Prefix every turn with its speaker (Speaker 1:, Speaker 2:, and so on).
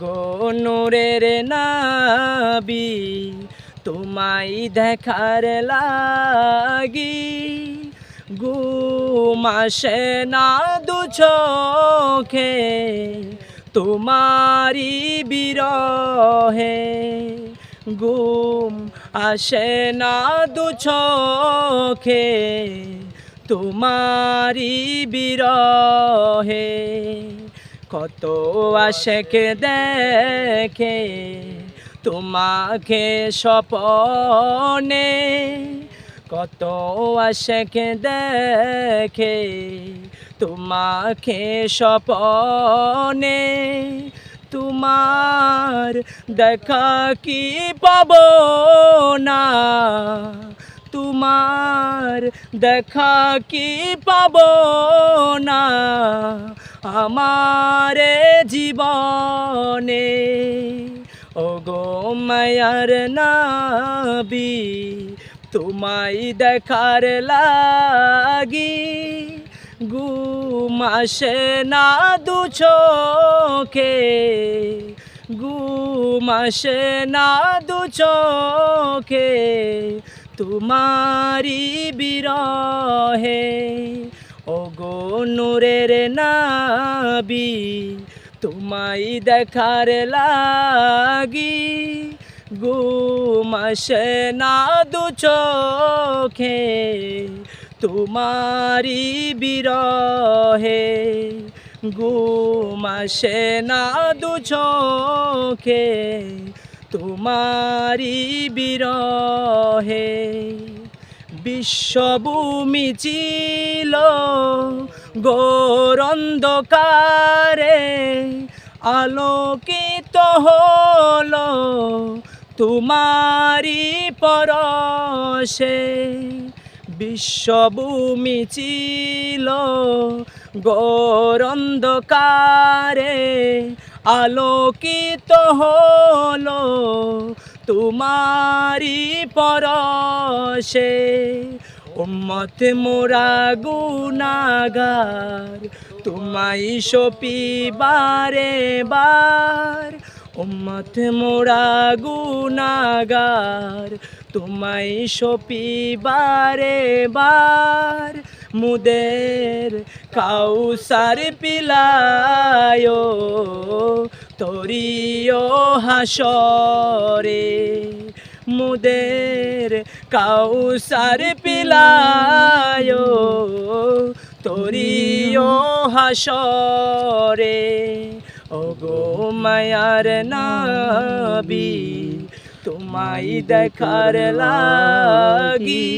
Speaker 1: গো নূরের নাবি, তোমায় দেখার লাগি। ঘুমাসে না দু চোখে তোমারি বিরহে। গুম আসে না দু চোখে তোমারি বিরহে। কত আশেকে দেখে তোমাকে স্বপনে কত আশেকে দেখে তোমাকে স্বপনে তোমার দেখা কি পাব না? তোমার দেখা কি পাব না? আমারে জীবনে ও গো মায়ার নাবি, তোমায় দেখার লাগি। ঘুমাসে না দু চোখে ঘুমাসে না দু চোখে তোমারি বিরহে। গো নূরের নাবি, তোমায় দেখার লাগি। ঘুমাসে না দু চোখে তোমারি বিরহে। ঘুমাসে না দু চোখে তোমারি বিরহে। বিশ্বভূমি ছিল গৌরন্ধকারে আলোকিত হলো তোমারি পরশে। বিশ্বভূমি ছিল গৌরন্ধকারে আলোকিত হলো তোমারি পরশে উম্মত মোরা গুনাগার তোমাই সপি বারে বার। উম্মত মোরা গুনাগার তোমায় সপি বারে বার মুদের কাউসার পিলায়, তরিও হাসরে, মুদের কাউসার পিলায়, তরিও হাসরে। ও গো মায়ার নাবি তোমায় দেখার লাগি।